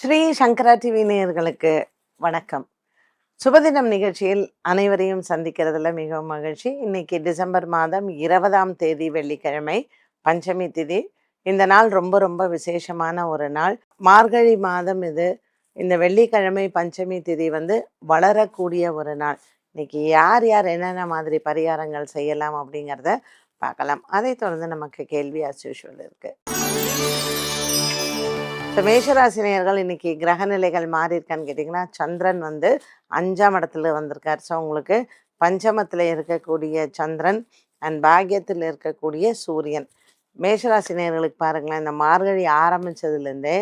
ஸ்ரீ சங்கரா TV நேயர்களுக்கு வணக்கம். சுபதினம் நிகழ்ச்சியில் அனைவரையும் சந்திக்கிறதுல மிகவும் மகிழ்ச்சி. இன்னைக்கு டிசம்பர் மாதம் இருபதாம் தேதி வெள்ளிக்கிழமை பஞ்சமி திதி. இந்த நாள் ரொம்ப ரொம்ப விசேஷமான ஒரு நாள். மார்கழி மாதம் இது. இந்த வெள்ளிக்கிழமை பஞ்சமி திதி வந்து வளரக்கூடிய ஒரு நாள். இன்னைக்கு யார் யார் என்னென்ன மாதிரி பரிகாரங்கள் செய்யலாம் அப்படிங்கிறத பார்க்கலாம். அதை தொடர்ந்து நமக்கு கேள்வி as இருக்குது இப்போ மேஷராசினியர்கள் இன்னைக்கு கிரக நிலைகள் மாறி இருக்கான்னு கேட்டிங்கன்னா சந்திரன் வந்து அஞ்சாம் இடத்துல வந்திருக்கார். ஸோ உங்களுக்கு பஞ்சமத்தில் இருக்கக்கூடிய சந்திரன் அண்ட் பாக்கியத்தில் இருக்கக்கூடிய சூரியன். மேஷராசினியர்களுக்கு பாருங்களேன் இந்த மார்கழி ஆரம்பிச்சதுலேருந்தே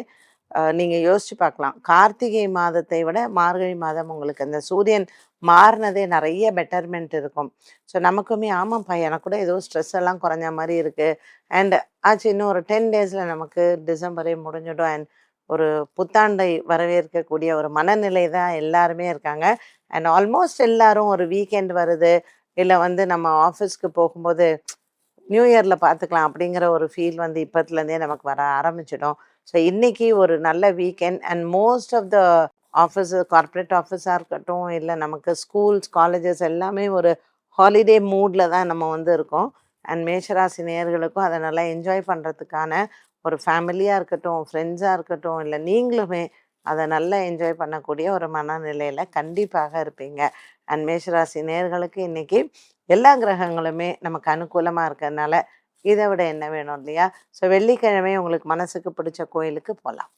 நீங்கள் யோசிச்சு பார்க்கலாம். கார்த்திகை மாதத்தை விட மார்கழி மாதம் உங்களுக்கு அந்த சூரியன் மாறினதே நிறைய பெட்டர்மெண்ட் இருக்கும். ஸோ நமக்குமே ஆமாம்ப்பா எனக்கு கூட ஏதோ ஸ்ட்ரெஸ் எல்லாம் குறைஞ்ச மாதிரி இருக்குது அண்ட் ஆச்சு இன்னும் ஒரு டென் டேஸில் நமக்கு டிசம்பரே முடிஞ்சிடும். அண்ட் ஒரு புத்தாண்டை வரவேற்கக்கூடிய ஒரு மனநிலை தான் எல்லாருமே இருக்காங்க. அண்ட் ஆல்மோஸ்ட் எல்லாரும் ஒரு வீக்கெண்ட் வருது. இல்லை வந்து நம்ம ஆஃபீஸ்க்கு போகும்போது நியூ இயரில் பார்த்துக்கலாம் அப்படிங்கிற ஒரு ஃபீல் வந்து இப்போத்துலேருந்தே நமக்கு வர ஆரம்பிச்சிடும். ஸோ இன்னைக்கு ஒரு நல்ல weekend and most of the office corporate ஆஃபீஸாக இருக்கட்டும் இல்லை நமக்கு ஸ்கூல்ஸ் காலேஜஸ் எல்லாமே ஒரு ஹாலிடே மூடில் தான் நம்ம வந்து இருக்கோம். அண்ட் மேஷராசி நேர்களுக்கும் அதை நல்லா என்ஜாய் பண்ணுறதுக்கான ஒரு ஃபேமிலியாக இருக்கட்டும் ஃப்ரெண்ட்ஸாக இருக்கட்டும் இல்லை நீங்களுமே அதை நல்லா என்ஜாய் பண்ணக்கூடிய ஒரு மனநிலையில் கண்டிப்பாக இருப்பீங்க. அண்ட் மேஷராசி நேர்களுக்கு இன்னைக்கு எல்லா கிரகங்களுமே நமக்கு அனுகூலமாக இருக்கிறதுனால இதை விட என்ன வேணும் இல்லையா? ஸோ வெள்ளிக்கிழமை உங்களுக்கு மனசுக்கு பிடிச்ச கோயிலுக்கு போகலாம்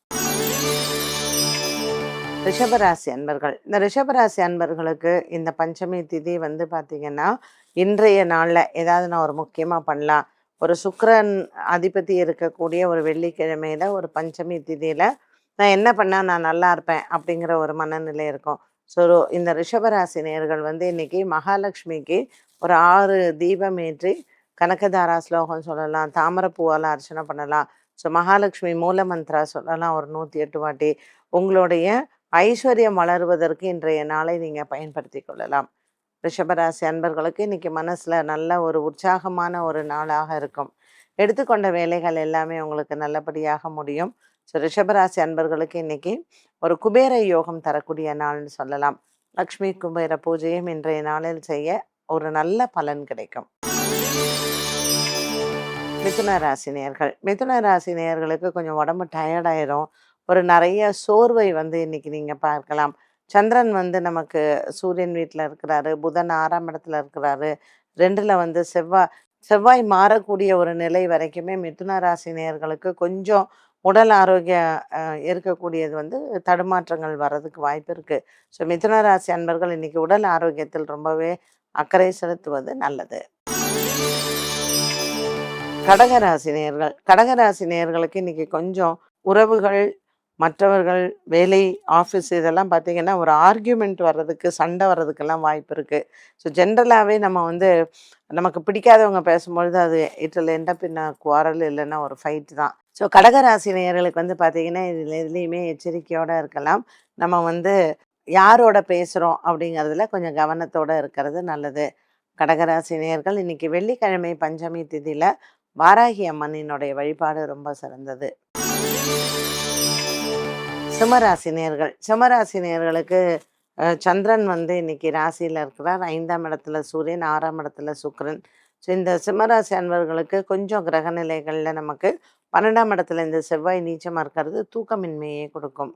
ரிஷபராசி அன்பர்கள். இந்த ரிஷபராசி அன்பர்களுக்கு இந்த பஞ்சமி திதி வந்து பார்த்திங்கன்னா இன்றைய நாளில் ஏதாவது நான் ஒரு முக்கியமாக பண்ணலாம். ஒரு சுக்கரன் அதிபதி இருக்கக்கூடிய ஒரு வெள்ளிக்கிழமையில் ஒரு பஞ்சமி திதியில் நான் என்ன பண்ணால் நான் நல்லா இருப்பேன் அப்படிங்கிற ஒரு மனநிலை இருக்கும். ஸோ இந்த ரிஷபராசி நேர்கள் வந்து இன்றைக்கி மகாலட்சுமிக்கு ஒரு ஆறு தீபம் ஏற்றி கனகதாரா ஸ்லோகம் சொல்லலாம் தாமரப்பூவால் அர்ச்சனை பண்ணலாம். ஸோ மகாலட்சுமி மூல மந்த்ரா சொல்லலாம் ஒரு நூற்றி எட்டு வாட்டி. உங்களுடைய ஐஸ்வர்யம் வளருவதற்கு இன்றைய நாளை நீங்கள் பயன்படுத்தி கொள்ளலாம். ரிஷபராசி அன்பர்களுக்கு இன்றைக்கி மனசில் நல்ல ஒரு உற்சாகமான ஒரு நாளாக இருக்கும். எடுத்துக்கொண்ட வேலைகள் எல்லாமே உங்களுக்கு நல்லபடியாக முடியும். ஸோ ரிஷபராசி அன்பர்களுக்கு இன்னைக்கு ஒரு குபேர யோகம் தரக்கூடிய நாள்னு சொல்லலாம். லக்ஷ்மி குபேர பூஜையும் இன்றைய நாளில் செய்ய ஒரு நல்ல பலன் கிடைக்கும். மிதுன ராசி நேர்கள். மிதுன ராசி நேர்களுக்கு கொஞ்சம் உடம்பு டயர்டாயிரும் ஒரு நிறைய சோர்வை வந்து இன்னைக்கு நீங்க பார்க்கலாம். சந்திரன் வந்து நமக்கு சூரியன் வீட்டில் இருக்கிறாரு. புதன் ஆறாம் இடத்துல இருக்கிறாரு. ரெண்டுல வந்து செவ்வாய் செவ்வாய் மாறக்கூடிய ஒரு நிலை வரைக்குமே மிதுன ராசி நேர்களுக்கு கொஞ்சம் உடல் ஆரோக்கியம் இருக்கக்கூடியது வந்து தடுமாற்றங்கள் வர்றதுக்கு வாய்ப்பு இருக்கு. ஸோ மிதுன ராசி அன்பர்கள் இன்னைக்கு உடல் ஆரோக்கியத்தில் ரொம்பவே அக்கறை செலுத்துவது நல்லது. கடகராசி கடகராசினியர்களுக்கு கடகராசி இன்னைக்கு கொஞ்சம் உறவுகள் மற்றவர்கள் வேலை ஆஃபீஸ் இதெல்லாம் பார்த்தீங்கன்னா ஒரு ஆர்கியூமெண்ட் வர்றதுக்கு சண்டை வர்றதுக்கெல்லாம் வாய்ப்பு இருக்குது ஸோ ஜென்ரலாகவே நம்ம வந்து நமக்கு பிடிக்காதவங்க பேசும்பொழுது அது இட்டில் எந்த பின்ன குவாரல் இல்லைன்னா ஒரு ஃபைட் தான். ஸோ கடகராசி நேயர்களுக்கு வந்து பார்த்தீங்கன்னா இதில் எதுலேயுமே எச்சரிக்கையோடு இருக்கலாம். நம்ம வந்து யாரோட பேசுகிறோம் அப்படிங்கிறதுல கொஞ்சம் கவனத்தோடு இருக்கிறது நல்லது. கடகராசி நேர்கள் இன்னைக்கு வெள்ளிக்கிழமை பஞ்சமி திதியில் வாராகி அம்மனினுடைய வழிபாடு ரொம்ப சிறந்தது. சிம்மராசி நேர்கள் சிம்மராசி நேர்களுக்கு சந்திரன் வந்து இன்னைக்கு ராசியில் இருக்கிறார். ஐந்தாம் இடத்துல சூரியன் ஆறாம் இடத்துல சுக்கரன். ஸோ இந்த சிம்மராசி அன்பர்களுக்கு கொஞ்சம் கிரக நிலைகளில் நமக்கு பன்னெண்டாம் இடத்துல இந்த செவ்வாய் நீச்சமாக இருக்கிறது தூக்கமின்மையை கொடுக்கும்.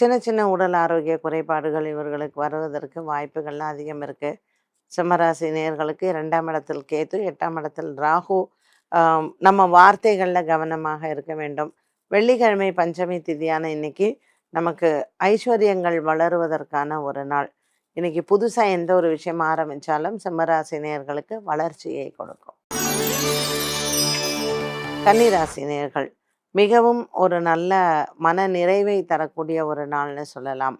சின்ன சின்ன உடல் ஆரோக்கிய குறைபாடுகள் இவர்களுக்கு வருவதற்கு வாய்ப்புகள்லாம் அதிகம் இருக்குது சிம்மராசி நேர்களுக்கு இரண்டாம் இடத்தில் கேத்து எட்டாம் இடத்தில் ராகு. நம்ம வார்த்தைகளில் கவனமாக இருக்க வேண்டும். வெள்ளிக்கிழமை பஞ்சமி திதியான இன்னைக்கு நமக்கு ஐஸ்வர்யங்கள் வளருவதற்கான ஒரு நாள். இன்னைக்கு புதுசாக எந்த ஒரு விஷயம் ஆரம்பித்தாலும் சிம்மராசி நேர்களுக்கு வளர்ச்சியை கொடுக்கும். கன்னிராசி நேர்கள் மிகவும் ஒரு நல்ல மன நிறைவை தரக்கூடிய ஒரு நாள்னு சொல்லலாம்.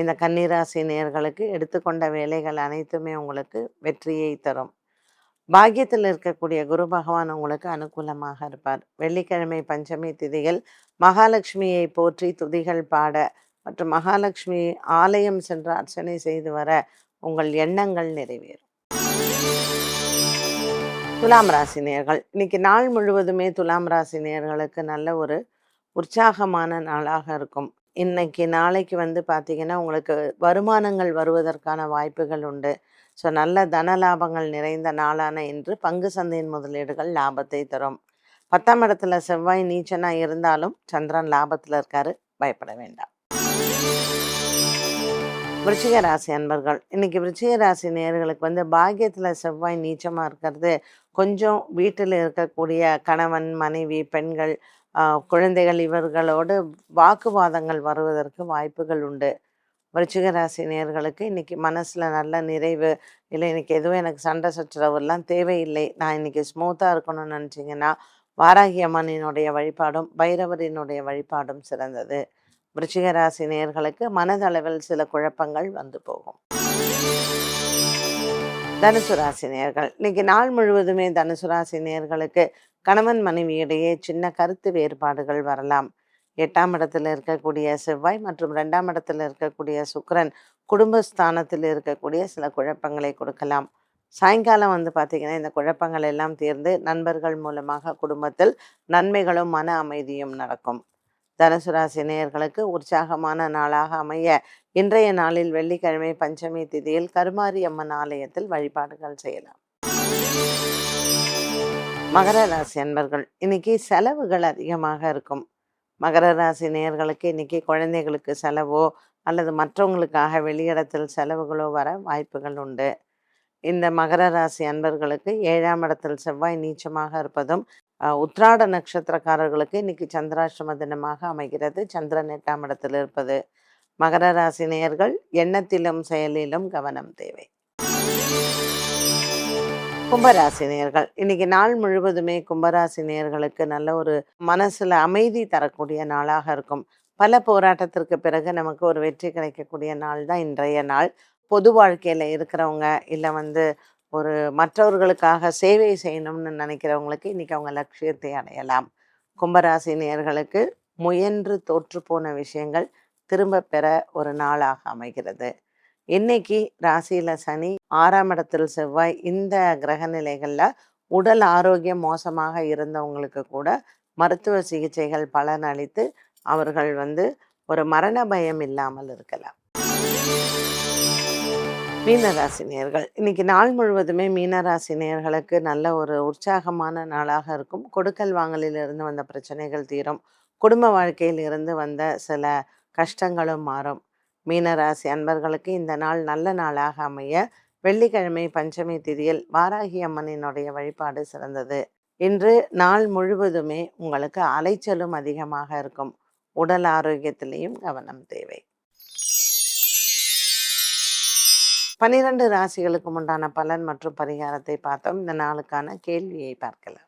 இந்த கன்னிராசி நேர்களுக்கு எடுத்துக்கொண்ட வேலைகள் அனைத்துமே உங்களுக்கு வெற்றியை தரும். பாக்கியத்தில் இருக்கக்கூடிய குரு பகவான் உங்களுக்கு அனுகூலமாக இருப்பார். வெள்ளிக்கிழமை பஞ்சமி திதியில் மகாலட்சுமியை போற்றி துதிகள் பாட மற்றும் மகாலட்சுமி ஆலயம் சென்று அர்ச்சனை செய்து வர உங்கள் எண்ணங்கள் நிறைவேறும். துலாம் ராசி நேர்கள் இன்னைக்கு நாள் முழுவதுமே துலாம் ராசி நேர்களுக்கு நல்ல ஒரு உற்சாகமான நாளாக இருக்கும். இன்னைக்கு நாளைக்கு வந்து பார்த்தீங்கன்னா உங்களுக்கு வருமானங்கள் வருவதற்கான வாய்ப்புகள் உண்டு. ஸோ நல்ல தன லாபங்கள் நிறைந்த நாளான இன்று பங்கு சந்தையின் முதலீடுகள் லாபத்தை தரும். பத்தாம் இடத்துல செவ்வாய் நீச்சனாக இருந்தாலும் சந்திரன் லாபத்தில் இருக்காரு பயப்பட வேண்டாம். விருச்சிக ராசி அன்பர்கள் இன்னைக்கு விருச்சிக ராசி நேர்களுக்கு வந்து பாக்கியத்தில் செவ்வாய் நீச்சமாக இருக்கிறது கொஞ்சம் வீட்டில் இருக்கக்கூடிய கணவன் மனைவி பெண்கள் குழந்தைகள் இவர்களோடு வாக்குவாதங்கள் வருவதற்கு வாய்ப்புகள் உண்டு. விருச்சிக ராசி நேர்களுக்கு இன்றைக்கி மனசில் நல்ல நிறைவு. இல்லை இன்றைக்கி எதுவும் எனக்கு சண்டை சச்சரவுலாம் தேவையில்லை. நான் இன்றைக்கி ஸ்மூத்தாக இருக்கணும்னு நினச்சிங்கன்னா வாராகி அம்மனினுடைய வழிபாடும் பைரவரினுடைய வழிபாடும் சிறந்தது. விருச்சிக ராசி நேர்களுக்கு மனதளவில் சில குழப்பங்கள் வந்து போகும். தனுசு ராசி நேர்கள் இன்னைக்கு நாள் முழுவதுமே தனுசு ராசி நேர்களுக்கு கணவன் மனைவியிடையே சின்ன கருத்து வேறுபாடுகள் வரலாம். எட்டாம் இடத்துல இருக்கக்கூடிய செவ்வாய் மற்றும் ரெண்டாம் இடத்துல இருக்கக்கூடிய சுக்கரன் குடும்பஸ்தானத்தில் இருக்கக்கூடிய சில குழப்பங்களை கொடுக்கலாம். சாயங்காலம் வந்து பார்த்திங்கன்னா இந்த குழப்பங்கள் எல்லாம் தீர்ந்து நண்பர்கள் மூலமாக குடும்பத்தில் நன்மைகளும் மன அமைதியும் நடக்கும். தனுசு ராசி நேயர்களுக்கு உற்சாகமான நாளாக அமைய இன்றைய நாளில் வெள்ளிக்கிழமை பஞ்சமி திதியில் கருமாரி அம்மன் ஆலயத்தில் வழிபாடுகள் செய்யலாம். மகர ராசி அன்பர்கள் இன்னைக்கு செலவுகள் அதிகமாக இருக்கும். மகர ராசி நேயர்களுக்கு இன்னைக்கு குழந்தைகளுக்கு செலவோ அல்லது மற்றவங்களுக்காக வெளியிடத்தில் செலவுகளோ வர வாய்ப்புகள் உண்டு. இந்த மகர ராசி அன்பர்களுக்கு ஏழாம் இடத்தில் செவ்வாய் நீச்சமாக இருப்பதும் உத்ராட நட்சத்திரக்காரர்களுக்கு இன்னைக்கு சந்திராஷ்டம தினமாக அமைகிறது. சந்திரன் எட்டாம் இடத்தில் இருப்பது. மகர ராசி நேயர்கள் எண்ணத்திலும் செயலிலும் கவனம் தேவை. கும்பராசி நேர்கள் இன்னைக்கு நாள் முழுவதுமே கும்பராசி நேர்களுக்கு நல்ல ஒரு மனசுல அமைதி தரக்கூடிய நாளாக இருக்கும். பல போராட்டத்திற்கு பிறகு நமக்கு ஒரு வெற்றி கிடைக்கக்கூடிய நாள் தான் இன்றைய நாள். பொது வாழ்க்கையில் இருக்கிறவங்க இல்லை வந்து ஒரு மற்றவர்களுக்காக சேவை செய்யணும்னு நினைக்கிறவங்களுக்கு இன்றைக்கி அவங்க லட்சியத்தை அடையலாம். கும்பராசி நேர்களுக்கு முயன்று தோற்று போன விஷயங்கள் திரும்ப பெற ஒரு நாளாக அமைகிறது. இன்னைக்கு ராசியில் சனி ஆறாம் இடத்தில் செவ்வாய் இந்த கிரக நிலைகளில் உடல் ஆரோக்கியம் மோசமாக இருந்தவங்களுக்கு கூட மருத்துவ சிகிச்சைகள் பலன் அளித்து அவர்கள் வந்து ஒரு மரண பயம் இல்லாமல் இருக்கலாம். மீனராசி நேர்கள். இன்னைக்கு நாள் முழுவதுமே மீனராசி நேர்களுக்கு நல்ல ஒரு உற்சாகமான நாளாக இருக்கும். கொடுக்கல் வாங்கலில் இருந்து வந்த பிரச்சனைகள் தீரும். குடும்ப வாழ்க்கையில் இருந்து வந்த சில கஷ்டங்களும் மாறும். மீனராசி அன்பர்களுக்கு இந்த நாள் நல்ல நாளாக அமைய வெள்ளிக்கிழமை பஞ்சமி திதியில் வாராகி அம்மனினுடைய வழிபாடு சிறந்தது. இன்று நாள் முழுவதுமே உங்களுக்கு அலைச்சலும் அதிகமாக இருக்கும். உடல் ஆரோக்கியத்திலையும் கவனம் தேவை. பனிரெண்டு ராசிகளுக்கு உண்டான பலன் மற்றும் பரிகாரத்தை பார்த்தோம். இந்த நாளுக்கான கேள்வியை பார்க்கலாம்.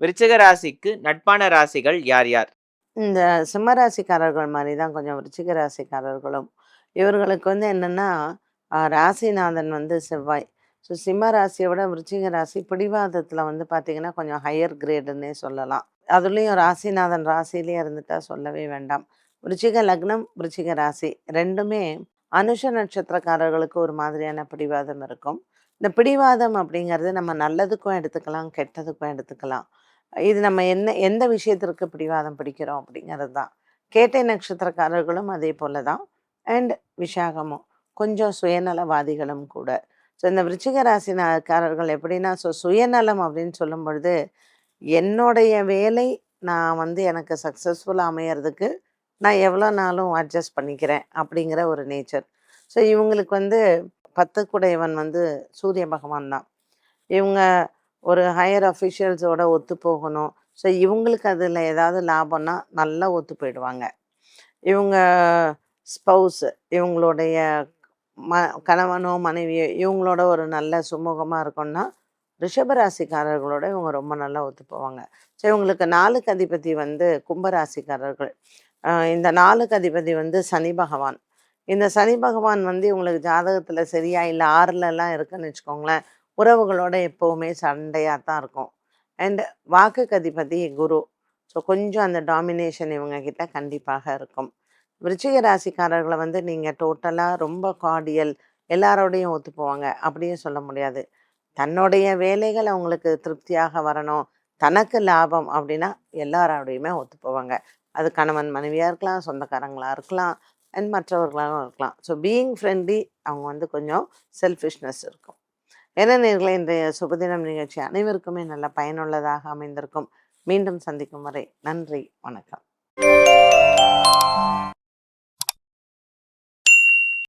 விருச்சிக ராசிக்கு நட்பான ராசிகள் யார் யார்? இந்த சிம்ம ராசிக்காரர்கள் மாதிரி தான் கொஞ்சம் விருச்சிக ராசிக்காரர்களும். இவர்களுக்கு வந்து என்னென்னா ராசிநாதன் வந்து செவ்வாய். ஸோ சிம்ம ராசியை விட விருச்சிக ராசி பிடிவாதத்தில் வந்து பார்த்திங்கன்னா கொஞ்சம் ஹையர் கிரேடுன்னே சொல்லலாம். அதுலேயும் ராசிநாதன் ராசியிலே இருந்துட்டா சொல்லவே வேண்டாம். விருச்சிக லக்னம் விருச்சிக ராசி ரெண்டுமே அனுஷ நட்சத்திரக்காரர்களுக்கு ஒரு மாதிரியான பிடிவாதம் இருக்கும். இந்த பிடிவாதம் அப்படிங்கிறது நம்ம நல்லதுக்கும் எடுத்துக்கலாம் கெட்டதுக்கும் எடுத்துக்கலாம். இது நம்ம என்ன எந்த விஷயத்திற்கு பிடிவாதம் பிடிக்கிறோம் அப்படிங்கிறது தான். கேட்டை நட்சத்திரக்காரர்களும் அதே போல தான். அண்ட் விஷாகமும் கொஞ்சம் சுயநலவாதிகளும் கூட. ஸோ இந்த விருச்சிக ராசினாக்காரர்கள் எப்படின்னா ஸோ சுயநலம் அப்படின்னு சொல்லும் பொழுது என்னுடைய வேலை நான் வந்து எனக்கு சக்ஸஸ்ஃபுல்லாக அமையறதுக்கு நான் எவ்வளோ நாளும் அட்ஜஸ்ட் பண்ணிக்கிறேன் அப்படிங்கிற ஒரு நேச்சர் ஸோ இவங்களுக்கு வந்து பத்துக்குடையவன் வந்து சூரிய பகவான் தான். இவங்க ஒரு ஹையர் அஃபிஷியல்ஸோட ஒத்து போகணும். ஸோ இவங்களுக்கு அதில் ஏதாவது லாபம்னா நல்லா ஒத்து போயிடுவாங்க. இவங்க ஸ்பௌஸ் இவங்களுடைய ம கணவனோ மனைவியோ இவங்களோட ஒரு நல்ல சுமூகமாக இருக்கும்னா ரிஷபராசிக்காரர்களோட இவங்க ரொம்ப நல்லா ஒத்து போவாங்க. ஸோ இவங்களுக்கு நாலுக்கு அதிபதி வந்து கும்பராசிக்காரர்கள். இந்த நாளுக்கு அதிபதி வந்து சனி பகவான். இந்த சனி பகவான் வந்து உங்களுக்கு ஜாதகத்தில் சரியா இல்லை ஆறுலலாம் இருக்குன்னு வச்சுக்கோங்களேன் உறவுகளோட எப்போவுமே சண்டையாக தான் இருக்கும். அண்ட் வாக்குக்கு அதிபதி குரு. ஸோ கொஞ்சம் அந்த டாமினேஷன் இவங்கக்கிட்ட கண்டிப்பாக இருக்கும். விருச்சிக ராசிக்காரர்களை வந்து நீங்கள் டோட்டலாக ரொம்ப கார்டியல் எல்லாரோடையும் ஒத்து போவாங்க. அப்படியும் சொல்ல முடியாது. தன்னுடைய வேலைகள் அவங்களுக்கு திருப்தியாக வரணும். தனக்கு லாபம் அப்படின்னா எல்லாரோடையுமே ஒத்து போவாங்க. அது கணவன் மனைவியாக இருக்கலாம் சொந்தக்காரங்களாக இருக்கலாம் அண்ட் மற்றவர்களாகவும் இருக்கலாம். ஸோ பீயிங் ஃப்ரெண்ட்லி அவங்க வந்து கொஞ்சம் செல்ஃபிஷ்னஸ் இருக்கும். என்ன நேர்களை இன்றைய சுபதினம் நிகழ்ச்சி அனைவருக்குமே நல்ல பயனுள்ளதாக அமைந்திருக்கும். மீண்டும் சந்திக்கும் வரை நன்றி வணக்கம்.